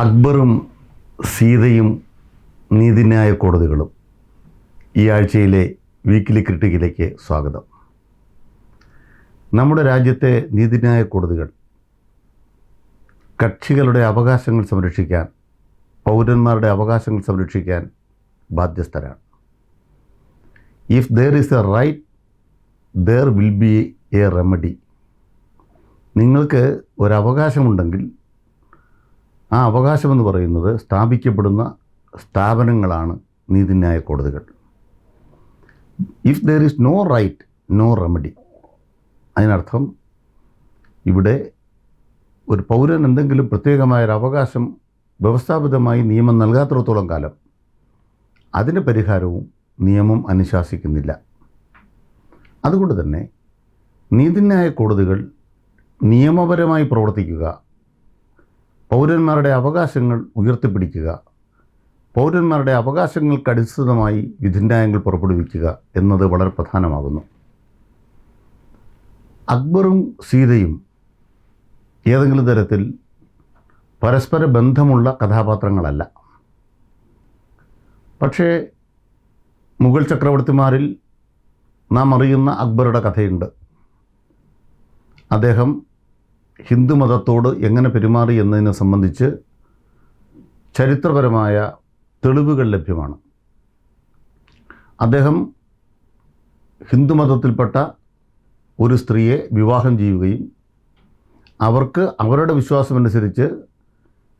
അക്ബറും സീതയും നീതിന്യായ കോടതികളും ഈ ആഴ്ചയിലെ വീക്കിലി ക്രിട്ടിക്കിലേക്ക് സ്വാഗതം. നമ്മുടെ രാജ്യത്തെ നീതിന്യായ കോടതികൾ കക്ഷികളുടെ അവകാശങ്ങൾ സംരക്ഷിക്കാൻ പൗരന്മാരുടെ അവകാശങ്ങൾ സംരക്ഷിക്കാൻ ബാധ്യസ്ഥരാണ്. If there is a right there will be a remedy നിങ്ങൾക്ക് ഒരവകാശമുണ്ടെങ്കിൽ ആ അവകാശമെന്ന് പറയുന്നത് സ്ഥാപിക്കപ്പെടുന്ന സ്ഥാപനങ്ങളാണ് നീതിന്യായ കോടതികൾ. If there is no right no remedy അതിനർത്ഥം ഇവിടെ ഒരു പൗരൻ എന്തെങ്കിലും പ്രത്യേകമായൊരു അവകാശം വ്യവസ്ഥാപിതമായി നിയമം നൽകാത്തിടത്തോളം കാലം അതിന് പരിഹാരവും നിയമം അനുശാസിക്കുന്നില്ല. അതുകൊണ്ട് തന്നെ നീതിന്യായ കോടതികൾ നിയമപരമായി പ്രവർത്തിക്കുക പൗരന്മാരുടെ അവകാശങ്ങൾ ഉയർത്തിപ്പിടിക്കുക പൗരന്മാരുടെ അവകാശങ്ങൾക്ക് അടിസ്ഥാനമായി വിധിന്യായങ്ങൾ പുറപ്പെടുവിക്കുക എന്നത് വളരെ പ്രധാനമാകുന്നു. അക്ബറും സീതയും ഏതെങ്കിലും തരത്തിൽ പരസ്പര ബന്ധമുള്ള കഥാപാത്രങ്ങളല്ല. പക്ഷേ മുഗൾ ചക്രവർത്തിമാരിൽ നാം അറിയുന്ന അക്ബറുടെ കഥയുണ്ട്. അദ്ദേഹം ഹിന്ദുമതത്തോട് എങ്ങനെ പെരുമാറി എന്നതിനെ സംബന്ധിച്ച് ചരിത്രപരമായ തെളിവുകൾ ലഭ്യമാണ്. അദ്ദേഹം ഹിന്ദുമതത്തിൽപ്പെട്ട ഒരു സ്ത്രീയെ വിവാഹം ചെയ്യുകയും അവർക്ക് അവരുടെ വിശ്വാസമനുസരിച്ച്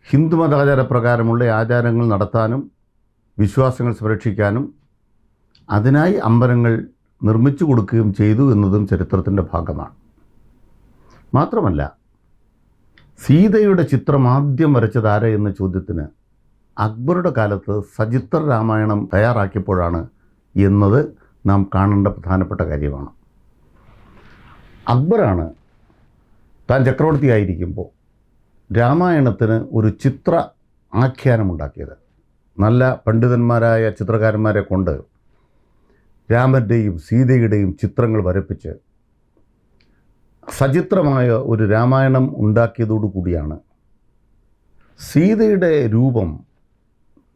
ഹിന്ദുമതാചാരപ്രകാരമുള്ള ആചാരങ്ങൾ നടത്താനും വിശ്വാസങ്ങൾ സംരക്ഷിക്കാനും അതിനായി അമ്പലങ്ങൾ നിർമ്മിച്ചു കൊടുക്കുകയും ചെയ്തു എന്നതും ചരിത്രത്തിന്റെ ഭാഗമാണ്. മാത്രമല്ല സീതയുടെ ചിത്രം ആദ്യം വരച്ചത് ആരെ എന്ന ചോദ്യത്തിന് അക്ബറുടെ കാലത്ത് സചിത്ര രാമായണം തയ്യാറാക്കിയപ്പോഴാണ് എന്നത് നാം കാണേണ്ട പ്രധാനപ്പെട്ട കാര്യമാണ്. അക്ബറാണ് താൻ ചക്രവർത്തിയായിരിക്കുമ്പോൾ രാമായണത്തിന് ഒരു ചിത്ര ആഖ്യാനമുണ്ടാക്കിയത്. നല്ല പണ്ഡിതന്മാരായ ചിത്രകാരന്മാരെ കൊണ്ട് രാമന്റെയും സീതയുടെയും ചിത്രങ്ങൾ വരപ്പിച്ച് സചിത്രമായ ഒരു രാമായണം ഉണ്ടാക്കിയതോടുകൂടിയാണ് സീതയുടെ രൂപം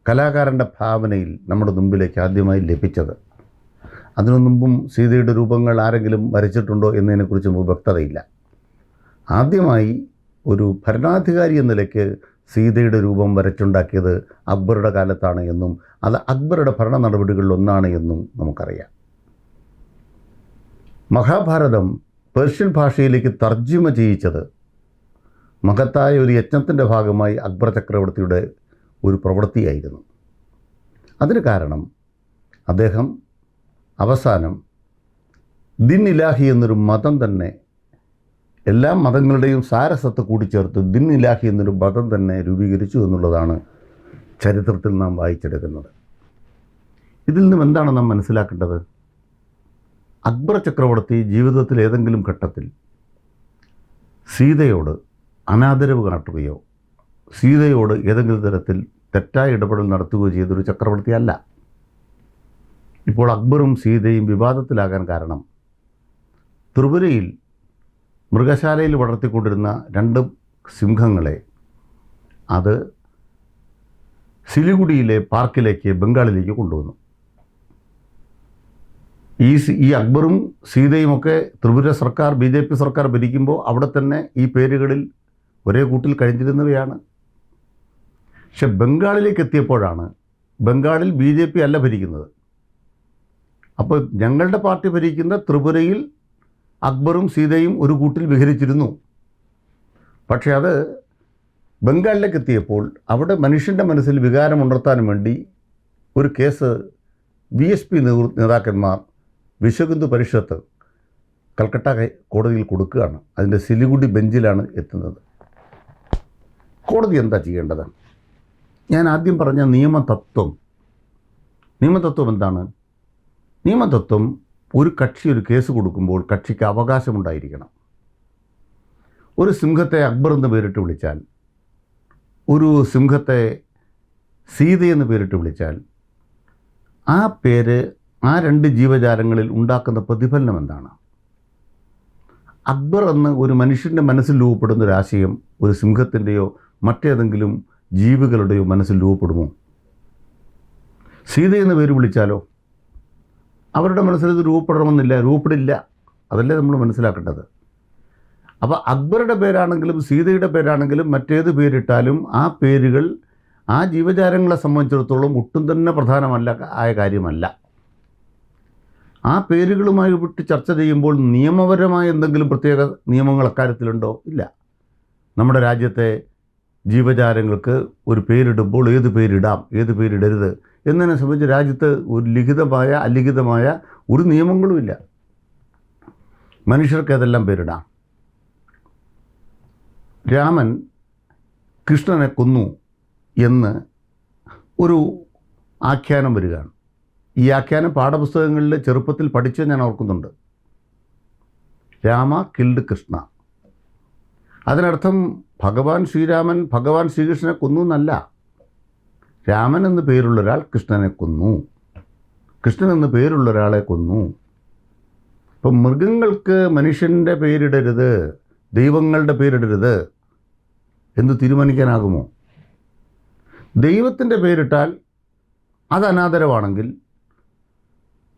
കലാകാരന്റെ ഭാവനയിൽ നമ്മുടെ മുമ്പിലേക്ക് ആദ്യമായി ലഭിച്ചത്. അതിനു മുമ്പും സീതയുടെ രൂപങ്ങൾ ആരെങ്കിലും വരച്ചിട്ടുണ്ടോ എന്നതിനെക്കുറിച്ച് മുമ്പ് വ്യക്തതയില്ല. ആദ്യമായി ഒരു ഭരണാധികാരി എന്ന നിലയ്ക്ക് സീതയുടെ രൂപം വരച്ചുണ്ടാക്കിയത് അക്ബറുടെ കാലത്താണ് എന്നും അത് അക്ബറുടെ ഭരണ നടപടികളിൽ ഒന്നാണ് എന്നും നമുക്കറിയാം. മഹാഭാരതം പേർഷ്യൻ ഭാഷയിലേക്ക് തർജിമ ചെയ്യിച്ചത് മഹത്തായ ഒരു യജ്ഞത്തിന്റെ ഭാഗമായി അക്ബർ ചക്രവർത്തിയുടെ ഒരു പ്രവൃത്തിയായിരുന്നു. അതിന് കാരണം അദ്ദേഹം അവസാനം ദിൻ ഇലാഹി എന്നൊരു മതം തന്നെ എല്ലാ മതങ്ങളുടെയും സാരസത്ത് കൂടിച്ചേർത്ത് ദിൻ ഇലാഹി എന്നൊരു മതം തന്നെ രൂപീകരിച്ചു എന്നുള്ളതാണ് ചരിത്രത്തിൽ നാം വായിച്ചെടുക്കുന്നത്. ഇതിൽ നിന്നും എന്താണ് നാം മനസ്സിലാക്കേണ്ടത്? അക്ബർ ചക്രവർത്തി ജീവിതത്തിൽ ഏതെങ്കിലും ഘട്ടത്തിൽ സീതയോട് അനാദരവ് കാട്ടുകയോ സീതയോട് ഏതെങ്കിലും തരത്തിൽ തെറ്റായ ഇടപെടൽ നടത്തുകയോ ചെയ്തൊരു ചക്രവർത്തിയല്ല ഇപ്പോൾ അക്ബറും സീതയും വിവാദത്തിലാകാൻ കാരണം ത്രിപുരയിൽ മൃഗശാലയിൽ വളർത്തിക്കൊണ്ടിരുന്ന രണ്ട് സിംഹങ്ങളെ അത് സിലിഗുഡിയിലെ പാർക്കിലേക്ക് ബംഗാളിലേക്ക് കൊണ്ടുവന്നു. ഈ ഈ അക്ബറും സീതയും ഒക്കെ ത്രിപുര സർക്കാർ ബി ജെ പി സർക്കാർ ഭരിക്കുമ്പോൾ അവിടെ തന്നെ ഈ പേരുകളിൽ ഒരേ കൂട്ടിൽ കഴിഞ്ഞിരുന്നവയാണ്. പക്ഷെ ബംഗാളിലേക്ക് എത്തിയപ്പോഴാണ് ബംഗാളിൽ ബി ജെ പി അല്ല ഭരിക്കുന്നത്. അപ്പോൾ ഞങ്ങളുടെ പാർട്ടി ഭരിക്കുന്ന ത്രിപുരയിൽ അക്ബറും സീതയും ഒരു കൂട്ടിൽ വിഹരിച്ചിരുന്നു. പക്ഷെ അത് ബംഗാളിലേക്ക് എത്തിയപ്പോൾ അവിടെ മനുഷ്യന്റെ മനസ്സിൽ വികാരം ഉണർത്താൻ വേണ്ടി ഒരു കേസ് വി എസ് പി നേതാക്കന്മാർ വിശ്വഹിന്ദു പരിഷത്ത് കൽക്കട്ട കോടതിയിൽ കൊടുക്കുകയാണ്. അതിന്റെ സിലിഗുഡി ബെഞ്ചിലാണ് എത്തുന്നത്. കോടതി എന്താ ചെയ്യേണ്ടത്? ഞാൻ ആദ്യം പറഞ്ഞ നിയമതത്വം. നിയമതത്വം എന്താണ്? നിയമതത്വം ഒരു കക്ഷി ഒരു കേസ് കൊടുക്കുമ്പോൾ കക്ഷിക്ക് അവകാശമുണ്ടായിരിക്കണം. ഒരു സിംഹത്തെ അക്ബർ എന്ന് പേരിട്ട് വിളിച്ചാൽ ഒരു സിംഹത്തെ സീത എന്ന് പേരിട്ട് വിളിച്ചാൽ ആ പേര് ആ രണ്ട് ജീവജാലങ്ങളിൽ ഉണ്ടാക്കുന്ന പ്രതിഫലനം എന്താണ്? അക്ബർ എന്ന് ഒരു മനുഷ്യന്റെ മനസ്സിൽ രൂപപ്പെടുന്ന ഒരു ആശയം ഒരു സിംഹത്തിന്റെയോ മറ്റേതെങ്കിലും ജീവികളുടെയോ മനസ്സിൽ രൂപപ്പെടുമോ? സീത എന്ന് പേര് വിളിച്ചാലോ? അവരുടെ മനസ്സിൽ ഇത് രൂപപ്പെടണമെന്നില്ല രൂപപ്പെടില്ല. അതല്ലേ നമ്മൾ മനസ്സിലാക്കേണ്ടത്. അപ്പോൾ അക്ബറുടെ പേരാണെങ്കിലും സീതയുടെ പേരാണെങ്കിലും മറ്റേത് പേരിട്ടാലും ആ പേരുകൾ ആ ജീവജാലങ്ങളെ സംബന്ധിച്ചിടത്തോളം ഒട്ടും തന്നെ പ്രധാനമല്ല ആയ കാര്യമല്ല. ആ പേരുകളുമായി വിട്ട് ചർച്ച ചെയ്യുമ്പോൾ നിയമപരമായ എന്തെങ്കിലും പ്രത്യേക നിയമങ്ങൾ അക്കാര്യത്തിലുണ്ടോ? ഇല്ല. നമ്മുടെ രാജ്യത്തെ ജീവജാലങ്ങൾക്ക് ഒരു പേരിടുമ്പോൾ ഏത് പേരിടാം ഏത് പേരിടരുത് എന്നതിനെ സംബന്ധിച്ച് രാജ്യത്ത് ഒരു ലിഖിതമായ അലിഖിതമായ ഒരു നിയമങ്ങളുമില്ല മനുഷ്യർക്ക് ഏതെല്ലാം പേരിടാം? രാമൻ കൃഷ്ണനെ കൊന്നു എന്ന് ഒരു ആഖ്യാനം വരികയാണ്. ഈ ആഖ്യാനം പാഠപുസ്തകങ്ങളിൽ ചെറുപ്പത്തിൽ പഠിച്ചത് ഞാൻ ഓർക്കുന്നുണ്ട്. രാമ കിൽഡ് കൃഷ്ണ. അതിനർത്ഥം ഭഗവാൻ ശ്രീരാമൻ ഭഗവാൻ ശ്രീകൃഷ്ണനെ കൊന്നു എന്നല്ല. രാമൻ എന്ന് പേരുള്ള ഒരാൾ കൃഷ്ണനെ കൊന്നു. കൃഷ്ണൻ എന്ന് പേരുള്ള ഒരാളെ കൊന്നു. ഇപ്പം മൃഗങ്ങൾക്ക് മനുഷ്യന്റെ പേരിടരുത് ദൈവങ്ങളുടെ പേരിടരുത് എന്ന് തീരുമാനിക്കാനാകുമോ? ദൈവത്തിന്റെ പേരിട്ടാൽ അത് അനാദരവാണെങ്കിൽ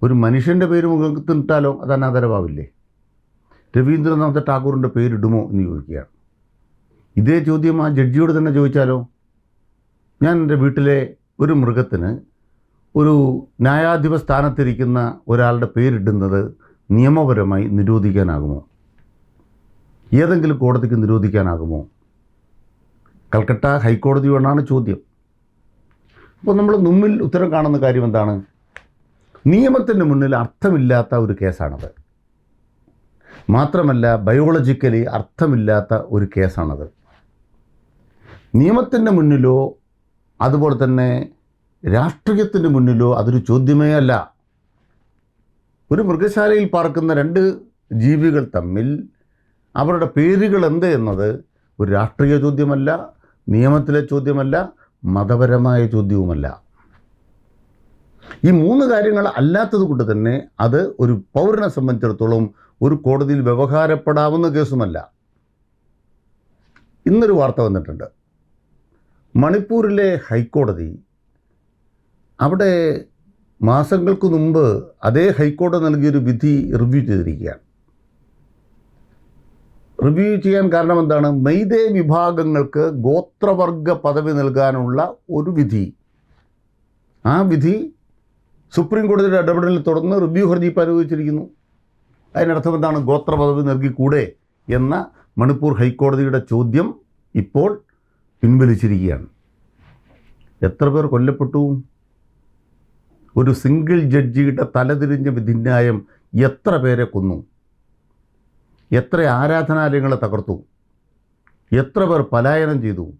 ഒരു മനുഷ്യന്റെ പേര് മുഖത്ത് ഇട്ടാലോ അത് അനാദരവാവില്ലേ? രവീന്ദ്രനാഥ് ടാഗോറിന്റെ പേരിടുമോ എന്ന് ചോദിക്കുകയാണ്. ഇതേ ചോദ്യം ആ ജഡ്ജിയോട് തന്നെ ചോദിച്ചാലോ? ഞാൻ എന്റെ വീട്ടിലെ ഒരു മൃഗത്തിന് ഒരു ന്യായാധിപ സ്ഥാനത്തിരിക്കുന്ന ഒരാളുടെ പേരിടുന്നത് നിയമപരമായി നിരോധിക്കാനാകുമോ? ഏതെങ്കിലും കോടതിക്ക് നിരോധിക്കാനാകുമോ? കൽക്കട്ട ഹൈക്കോടതിയോടാണ് ചോദ്യം. അപ്പോൾ നമ്മൾ മുമ്പിൽ ഉത്തരം കാണുന്ന കാര്യം എന്താണ്? നിയമത്തിന്റെ മുന്നിൽ അർത്ഥമില്ലാത്ത ഒരു കേസാണത്. മാത്രമല്ല ബയോളജിക്കലി അർത്ഥമില്ലാത്ത ഒരു കേസാണത്. നിയമത്തിന്റെ മുന്നിലോ അതുപോലെ തന്നെ രാഷ്ട്രീയത്തിന്റെ മുന്നിലോ അതൊരു ചോദ്യമേ അല്ല. ഒരു മൃഗശാലയിൽ പാർക്കുന്ന രണ്ട് ജീവികൾ തമ്മിൽ അവരുടെ പേരുകൾ എന്ത് എന്നത് ഒരു രാഷ്ട്രീയ ചോദ്യമല്ല നിയമത്തിലെ ചോദ്യമല്ല മതപരമായ ചോദ്യവുമല്ല. ഈ മൂന്ന് കാര്യങ്ങൾ അല്ലാത്തത് കൊണ്ട് തന്നെ അത് ഒരു പൗരനെ സംബന്ധിച്ചിടത്തോളം ഒരു കോടതിയിൽ വ്യവഹാരപ്പെടാവുന്ന കേസുമല്ല. ഇന്നൊരു വാർത്ത വന്നിട്ടുണ്ട്. മണിപ്പൂരിലെ ഹൈക്കോടതി അവിടെ മാസങ്ങൾക്ക് മുമ്പ് അതേ ഹൈക്കോടതി നൽകിയൊരു വിധി റിവ്യൂ ചെയ്തിരിക്കുകയാണ്. റിവ്യൂ ചെയ്യാൻ കാരണം എന്താണ്? മെയ്തേ വിഭാഗങ്ങൾക്ക് ഗോത്രവർഗ പദവി നൽകാനുള്ള ഒരു വിധി. ആ വിധി സുപ്രീം കോടതിയുടെ ഇടപെടലിൽ തുടർന്ന് റിവ്യൂ ഹർജി ഇപ്പോൾ അനുവദിച്ചിരിക്കുന്നു. അതിനർത്ഥം എന്താണ്? ഗോത്ര പദവി നൽകിക്കൂടെ എന്ന മണിപ്പൂർ ഹൈക്കോടതിയുടെ ചോദ്യം ഇപ്പോൾ പിൻവലിച്ചിരിക്കുകയാണ്. എത്ര പേർ കൊല്ലപ്പെട്ടു? ഒരു സിംഗിൾ ജഡ്ജിയുടെ തലതിരിഞ്ഞ വിധിന്യായം എത്ര പേരെ കൊന്നു? എത്ര ആരാധനാലയങ്ങളെ തകർത്തു? എത്ര പേർ പലായനം ചെയ്തു?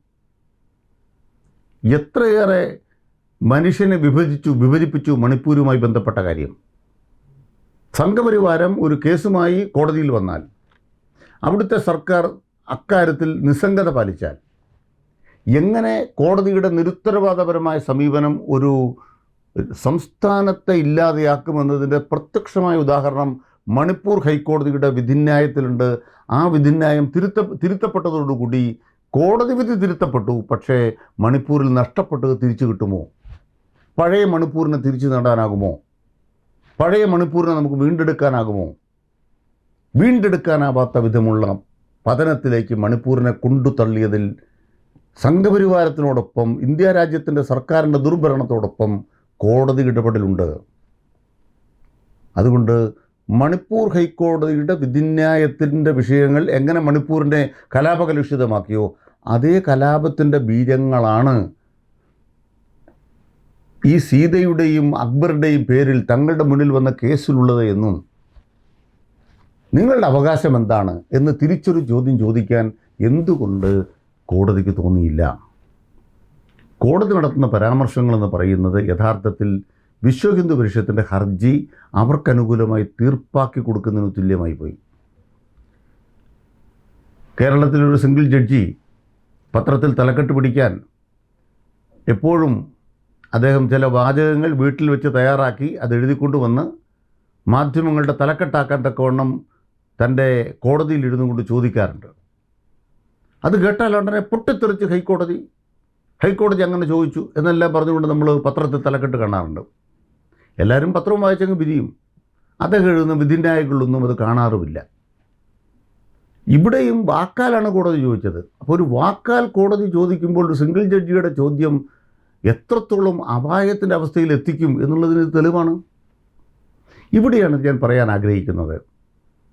എത്രയേറെ മനുഷ്യനെ വിഭജിച്ചു വിഭജിപ്പിച്ചു മണിപ്പൂരുമായി ബന്ധപ്പെട്ട കാര്യം. സംഘപരിവാരം ഒരു കേസുമായി കോടതിയിൽ വന്നാൽ അവിടുത്തെ സർക്കാർ അക്കാര്യത്തിൽ നിസ്സംഗത പാലിച്ചാൽ എങ്ങനെ കോടതിയുടെ നിരുത്തരവാദപരമായ സമീപനം ഒരു സംസ്ഥാനത്തെ ഇല്ലാതെയാക്കുമെന്നതിന്റെ പ്രത്യക്ഷമായ ഉദാഹരണം മണിപ്പൂർ ഹൈക്കോടതിയുടെ വിധിന്യായത്തിലുണ്ട്. ആ വിധിന്യായം തിരുത്ത തിരുത്തപ്പെട്ടതോടുകൂടി കോടതി വിധി തിരുത്തപ്പെട്ടു. പക്ഷേ മണിപ്പൂരിൽ നഷ്ടപ്പെട്ടത് തിരിച്ചു കിട്ടുമോ? പഴയ മണിപ്പൂരിനെ തിരിച്ചു നേടാനാകുമോ? പഴയ മണിപ്പൂരിനെ നമുക്ക് വീണ്ടെടുക്കാനാകുമോ? വീണ്ടെടുക്കാനാവാത്ത വിധമുള്ള പതനത്തിലേക്ക് മണിപ്പൂരിനെ കൊണ്ടു തള്ളിയതിൽ സംഘപരിവാരത്തിനോടൊപ്പം ഇന്ത്യ രാജ്യത്തിന്റെ സർക്കാരിന്റെ ദുർഭരണത്തോടൊപ്പം കോടതി ഇടപെടലുണ്ട്. അതുകൊണ്ട് മണിപ്പൂർ ഹൈക്കോടതിയുടെ വിധിന്യായത്തിന്റെ വിഷയങ്ങൾ എങ്ങനെ മണിപ്പൂരിനെ കലാപകലുഷിതമാക്കിയോ അതേ കലാപത്തിന്റെ ബീജങ്ങളാണ് ഈ സീതയുടെയും അക്ബറുടെയും പേരിൽ തങ്ങളുടെ മുന്നിൽ വന്ന കേസിലുള്ളത് എന്നും നിങ്ങളുടെ അവകാശം എന്താണ് എന്ന് തിരിച്ചൊരു ചോദ്യം ചോദിക്കാൻ എന്തുകൊണ്ട് കോടതിക്ക് തോന്നിയില്ല? കോടതി നടത്തുന്ന പരാമർശങ്ങളെന്ന് പറയുന്നത് യഥാർത്ഥത്തിൽ വിശ്വ ഹിന്ദു പരിഷത്തിന്റെ ഹർജി അവർക്കനുകൂലമായി തീർപ്പാക്കി കൊടുക്കുന്നതിന് തുല്യമായി പോയി. കേരളത്തിലൊരു സിംഗിൾ ജഡ്ജി പത്രത്തിൽ തലക്കെട്ട് പിടിക്കാൻ എപ്പോഴും അദ്ദേഹം ചില വാചകങ്ങൾ വീട്ടിൽ വെച്ച് തയ്യാറാക്കി അത് എഴുതിക്കൊണ്ട് വന്ന് മാധ്യമങ്ങളുടെ തലക്കെട്ടാക്കാൻ തക്കവണ്ണം തന്റെ കോടതിയിൽ ഇരുന്നു കൊണ്ട് ചോദിക്കാറുണ്ട്. അത് കേട്ടാൽ ഉടനെ പൊട്ടിത്തെറിച്ച് ഹൈക്കോടതി ഹൈക്കോടതി അങ്ങനെ ചോദിച്ചു എന്നെല്ലാം പറഞ്ഞുകൊണ്ട് നമ്മൾ പത്രത്തിൽ തലക്കെട്ട് കാണാറുണ്ട്. എല്ലാവരും പത്രവും വായിച്ചങ്ങ് വിധിയും അദ്ദേഹം എഴുതുന്ന വിധിന്യായകളൊന്നും അത് കാണാറുമില്ല. ഇവിടെയും വാക്കാലാണ് കോടതി ചോദിച്ചത്. അപ്പോൾ ഒരു വാക്കാൽ കോടതി ചോദിക്കുമ്പോൾ ഒരു സിംഗിൾ ജഡ്ജിയുടെ ചോദ്യം എത്രത്തോളം അപായത്തിന്റെ അവസ്ഥയിൽ എത്തിക്കും എന്നുള്ളതിന് തെളിവാണ്. ഇവിടെയാണ് ഞാൻ പറയാൻ ആഗ്രഹിക്കുന്നത്.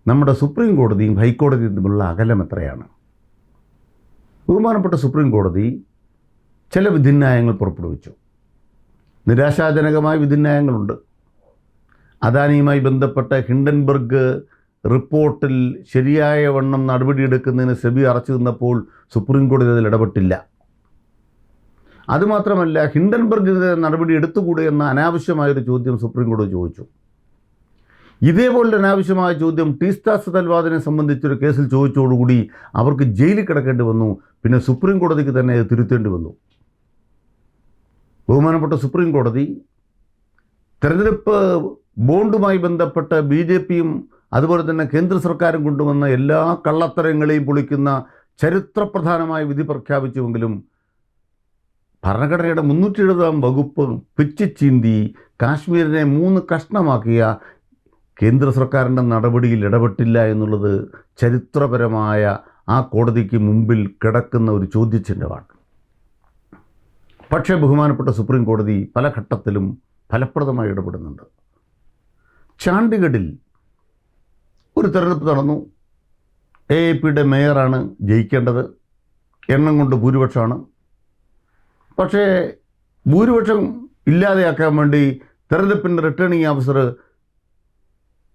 നമ്മുടെ സുപ്രീം കോടതിയും ഹൈക്കോടതിയും തമ്മിലുള്ള അകലം എത്രയാണ്? ബഹുമാനപ്പെട്ട സുപ്രീം കോടതി ചില വിധിന്യായങ്ങൾ പുറപ്പെടുവിച്ചു. നിരാശാജനകമായ വിധിന്യായങ്ങളുണ്ട്. അദാനിയുമായി ബന്ധപ്പെട്ട ഹിൻഡൻബർഗ് റിപ്പോർട്ടിൽ ശരിയായ വണ്ണം നടപടിയെടുക്കുന്നതിന് സെബി അറച്ചു നിന്നപ്പോൾ സുപ്രീം കോടതി അതിൽ ഇടപെട്ടില്ല. അതുമാത്രമല്ല ഹിൻഡൻബർഗിനെതിരെ നടപടി എടുത്തുകൂടെ എന്ന അനാവശ്യമായൊരു ചോദ്യം സുപ്രീം കോടതി ചോദിച്ചു. ഇതേപോലൊരു അനാവശ്യമായ ചോദ്യം ടീസ്താസ് തൽവാദിനെ സംബന്ധിച്ചൊരു കേസിൽ ചോദിച്ചതോടുകൂടി അവർക്ക് ജയിലിൽ കിടക്കേണ്ടി വന്നു പിന്നെ സുപ്രീം കോടതിക്ക് തന്നെ തിരുത്തേണ്ടി വന്നു. ബഹുമാനപ്പെട്ട സുപ്രീം കോടതി തെരഞ്ഞെടുപ്പ് ബോണ്ടുമായി ബന്ധപ്പെട്ട ബി ജെ പിയും അതുപോലെ തന്നെ കേന്ദ്ര സർക്കാരും കൊണ്ടുവന്ന എല്ലാ കള്ളത്തരങ്ങളെയും പൊളിക്കുന്ന ചരിത്രപ്രധാനമായ വിധി പ്രഖ്യാപിച്ചുവെങ്കിലും ഭരണഘടനയുടെ മുന്നൂറ്റി എഴുപതാം വകുപ്പ് പിച്ചിച്ചീന്തി കാശ്മീരിനെ മൂന്ന് കഷ്ണമാക്കിയ കേന്ദ്ര സർക്കാരിന്റെ നടപടിയിൽ ഇടപെട്ടില്ല എന്നുള്ളത് ചരിത്രപരമായ ആ കോടതിക്ക് മുമ്പിൽ കിടക്കുന്ന ഒരു ചോദ്യചിഹ്നമാണ് പക്ഷേ ബഹുമാനപ്പെട്ട സുപ്രീം കോടതി പല ഘട്ടത്തിലും ഫലപ്രദമായി ഇടപെടുന്നുണ്ട്. ചാണ്ഡിഗഡിൽ ഒരു തെരഞ്ഞെടുപ്പ് നടന്നു. എ എ പിയുടെ മേയറാണ് ജയിക്കേണ്ടത്. എണ്ണം കൊണ്ട് ഭൂരിപക്ഷമാണ്. പക്ഷേ ഭൂരിപക്ഷം ഇല്ലാതെയാക്കാൻ വേണ്ടി തെരഞ്ഞെടുപ്പിന്റെ റിട്ടേണിംഗ് ഓഫീസർ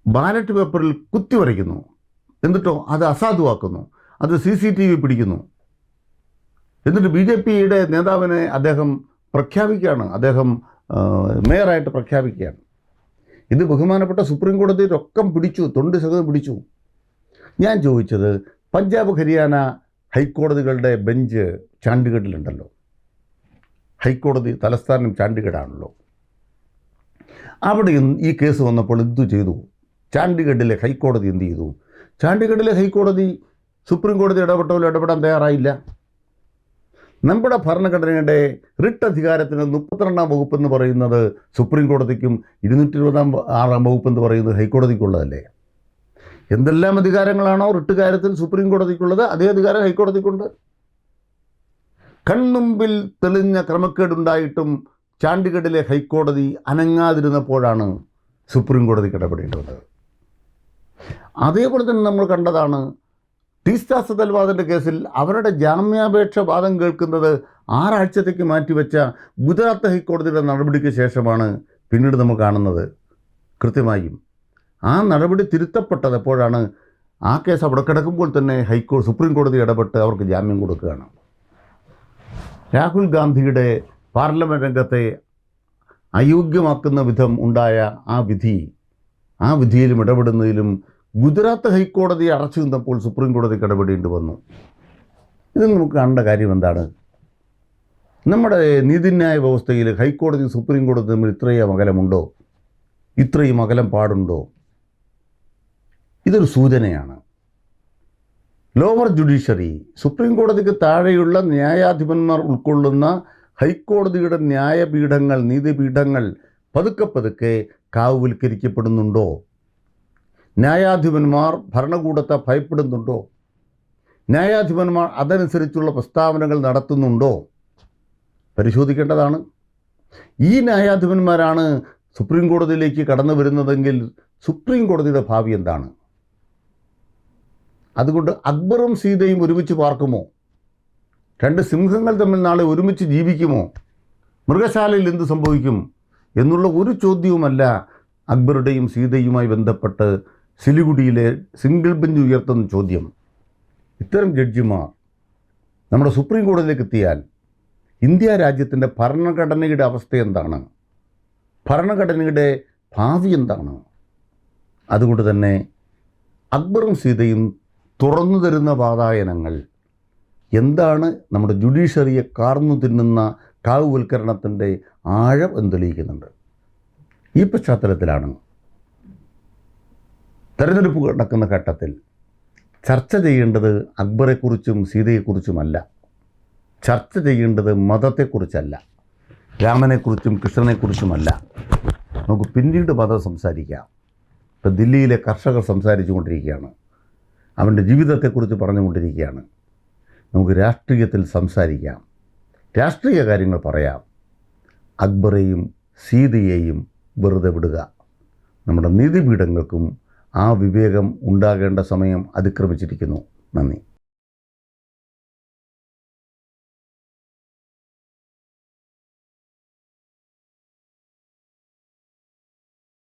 ബാലറ്റ് പേപ്പറിൽ കുത്തി വരയ്ക്കുന്നു. എന്നിട്ടോ അത് അസാധുവാക്കുന്നു. അത് സി സി ടി വി പിടിക്കുന്നു. എന്നിട്ട് ബി ജെ പിയുടെ നേതാവിനെ അദ്ദേഹം പ്രഖ്യാപിക്കുകയാണ്. അദ്ദേഹം മേയറായിട്ട് പ്രഖ്യാപിക്കുകയാണ്. ഇത് ബഹുമാനപ്പെട്ട സുപ്രീം കോടതി രൊക്കം പിടിച്ചു തൊണ്ട് സഹിതം പിടിച്ചു. ഞാൻ ചോദിച്ചത് പഞ്ചാബ് ഹരിയാന ഹൈക്കോടതികളുടെ ബെഞ്ച് ചാണ്ഡിഗഡിലുണ്ടല്ലോ ഹൈക്കോടതി തലസ്ഥാനം ചാണ്ഡിഗഡാണല്ലോ അവിടെയും ഈ കേസ് വന്നപ്പോൾ എന്തു ചെയ്തു? ചാണ്ഡിഗഡിലെ ഹൈക്കോടതി എന്ത് ചെയ്തു? ചാണ്ഡിഗഡിലെ ഹൈക്കോടതി സുപ്രീം കോടതി ഇടപെട്ടവരും ഇടപെടാൻ തയ്യാറായില്ല. നമ്മുടെ ഭരണഘടനയുടെ റിട്ട് അധികാരത്തിന് മുപ്പത്തിരണ്ടാം വകുപ്പ് എന്ന് പറയുന്നത് സുപ്രീം കോടതിക്കും ഇരുന്നൂറ്റി ഇരുപതാം ആറാം വകുപ്പ് എന്ന് പറയുന്നത് ഹൈക്കോടതിക്കുള്ളതല്ലേ? എന്തെല്ലാം അധികാരങ്ങളാണോ റിട്ട് കാര്യത്തിൽ സുപ്രീം കോടതിക്കുള്ളത് അതേ അധികാരം ഹൈക്കോടതിക്കുണ്ട്. കൺമുമ്പിൽ തെളിഞ്ഞ ക്രമക്കേടുണ്ടായിട്ടും ചാണ്ടിഗഡിലെ ഹൈക്കോടതി അനങ്ങാതിരുന്നപ്പോഴാണ് സുപ്രീം കോടതി ഇടപെടേണ്ടത്. അതേപോലെ തന്നെ നമ്മൾ കണ്ടതാണ് ടീസ്റ്റാ സദൽവാദിന്റെ കേസിൽ അവരുടെ ജാമ്യാപേക്ഷ വാദം കേൾക്കുന്നത് ആറാഴ്ചത്തേക്ക് മാറ്റിവെച്ച ഗുജറാത്ത് ഹൈക്കോടതിയുടെ നടപടിക്ക് ശേഷമാണ് പിന്നീട് നമ്മൾ കാണുന്നത്. കൃത്യമായും ആ നടപടി തിരുത്തപ്പെട്ടത് എപ്പോഴാണ്? ആ കേസ് അവിടെ കിടക്കുമ്പോൾ തന്നെ ഹൈക്കോ സുപ്രീം കോടതി ഇടപെട്ട് അവർക്ക് ജാമ്യം കൊടുക്കുകയാണ്. രാഹുൽ ഗാന്ധിയുടെ പാർലമെന്റ് രംഗത്തെ അയോഗ്യമാക്കുന്ന വിധം ഉണ്ടായ ആ വിധി ആ വിധിയിലും ഇടപെടുന്നതിലും ഗുജറാത്ത് ഹൈക്കോടതി അടച്ചു നിന്നപ്പോൾ സുപ്രീം കോടതിക്ക് ഇടപെടേണ്ടി വന്നു. ഇത് നമുക്ക് കാണേണ്ട കാര്യം എന്താണ്? നമ്മുടെ നീതിന്യായ വ്യവസ്ഥയിൽ ഹൈക്കോടതി സുപ്രീം കോടതി തമ്മിൽ ഇത്രയും അകലമുണ്ടോ? ഇത്രയും അകലം പാടുണ്ടോ? ഇതൊരു സൂചനയാണ്. Lower judiciary. സുപ്രീം കോടതിക്ക് താഴെയുള്ള ന്യായാധിപന്മാർ ഉൾക്കൊള്ളുന്ന ഹൈക്കോടതിയുടെ ന്യായപീഠങ്ങൾ നീതിപീഠങ്ങൾ പതുക്കെ പതുക്കെ കാവുവൽക്കരിക്കപ്പെടുന്നുണ്ടോ? ന്യായാധിപന്മാർ ഭരണകൂടത്തെ ഭയപ്പെടുന്നുണ്ടോ? ന്യായാധിപന്മാർ അതനുസരിച്ചുള്ള പ്രസ്താവനകൾ നടത്തുന്നുണ്ടോ? പരിശോധിക്കേണ്ടതാണ്. ഈ ന്യായാധിപന്മാരാണ് സുപ്രീം കോടതിയിലേക്ക് കടന്നു വരുന്നതെങ്കിൽ സുപ്രീം കോടതിയുടെ ഭാവി എന്താണ്? അതുകൊണ്ട് അക്ബറും സീതയും ഒരുമിച്ച് പാർക്കുമോ? രണ്ട് സിംഹങ്ങൾ തമ്മിൽ നാളെ ഒരുമിച്ച് ജീവിക്കുമോ? മൃഗശാലയിൽ എന്ത് സംഭവിക്കും? എന്നുള്ള ഒരു ചോദ്യവുമല്ല അക്ബറുടെയും സീതയുമായി ബന്ധപ്പെട്ട് സിലിഗുഡിയിലെ സിംഗിൾ ബെഞ്ച് ഉയർത്തുന്ന ചോദ്യം. ഇത്തരം ജഡ്ജിമാർ നമ്മുടെ സുപ്രീം കോടതിയിലേക്ക് എത്തിയാൽ ഇന്ത്യ രാജ്യത്തിന്റെ ഭരണഘടനയുടെ അവസ്ഥ എന്താണ്? ഭരണഘടനയുടെ ഭാവി എന്താണ്? അതുകൊണ്ട് തന്നെ അക്ബറും സീതയും തുറന്നു തരുന്ന വാതായനങ്ങൾ. എന്താണ് നമ്മുടെ ജുഡീഷ്യറിയെ കാർന്നു തിന്നുന്ന കാവുവൽക്കരണത്തിന്റെ ആഴം എന്ന് തെളിയിക്കുന്നുണ്ട്. ഈ പശ്ചാത്തലത്തിലാണ് തെരഞ്ഞെടുപ്പ് നടക്കുന്ന ഘട്ടത്തിൽ ചർച്ച ചെയ്യേണ്ടത് അക്ബറെക്കുറിച്ചും സീതയെക്കുറിച്ചുമല്ല. ചർച്ച ചെയ്യേണ്ടത് മതത്തെക്കുറിച്ചല്ല. രാമനെക്കുറിച്ചും കൃഷ്ണനെക്കുറിച്ചുമല്ല. നമുക്ക് പിന്നീട് മതം സംസാരിക്കാം. ഇപ്പം ദില്ലിയിലെ കർഷകർ സംസാരിച്ചു കൊണ്ടിരിക്കുകയാണ് അവന്റെ ജീവിതത്തെക്കുറിച്ച് പറഞ്ഞുകൊണ്ടിരിക്കുകയാണ്. നമുക്ക് രാഷ്ട്രീയത്തിൽ സംസാരിക്കാം. രാഷ്ട്രീയ കാര്യങ്ങൾ പറയാം. അക്ബറേയും സീതയെയും വെറുതെ വിടുക. നമ്മുടെ നീതിപീഠങ്ങൾക്കും ആ വിവേകം ഉണ്ടാകേണ്ട സമയം അതിക്രമിച്ചിരിക്കുന്നു. നന്ദി.